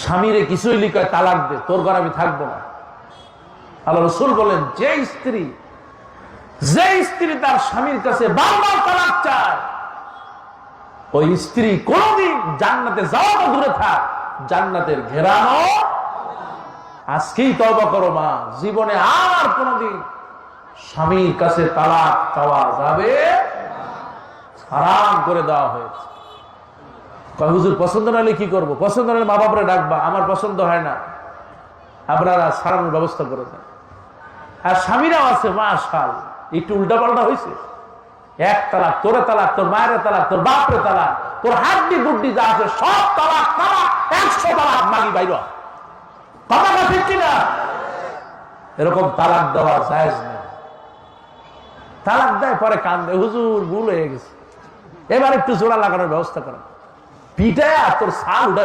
স্বামীরে কিছুই লিখায় তালাক দে, তোর ঘর আমি থাকব না। আল্লাহ রসুল বলেন, যে স্ত্রী যে স্ত্রী তার স্বামীর কাছে বারবার তালাক চায়, ওই স্ত্রী কোনদিন জান্নাতে যাওয়া দূরে থাক, জান্নাতের ঘেরানো। আজকেই তবা করো মা, জীবনে আর কোনদিন স্বামীর কাছে তালাক চাওয়া যাবে হারাম করে দেওয়া হয়েছে। কয়, হুজুর, পছন্দ না হলে কি করব? পছন্দ না হলে মা বাপরে ডাকবা, আমার পছন্দ হয় না। আপনারা সারানোর ব্যবস্থা করে দেন। আর স্বামীরাও আছে মা শাল একটু উল্টা পাল্টা হয়েছে এক তালাক, তোরে তালাক, তোর মায়ের তালাক, তোর বাপরে তালাক, তোর হাড্ডি বুড্ডি যা আছে, সব তালাক তালাক, একশো তালাক মাগি বাইর কথা না ঠিক কিনা? এরকম তালাক দেওয়া জায়েজ নেই। তালাক দেয়, পরে কান্দে, হুজুর, ভুল হয়ে গেছে। এবার একটু জোড়া লাগানোর ব্যবস্থা করেন। আর তোর সাল উঠে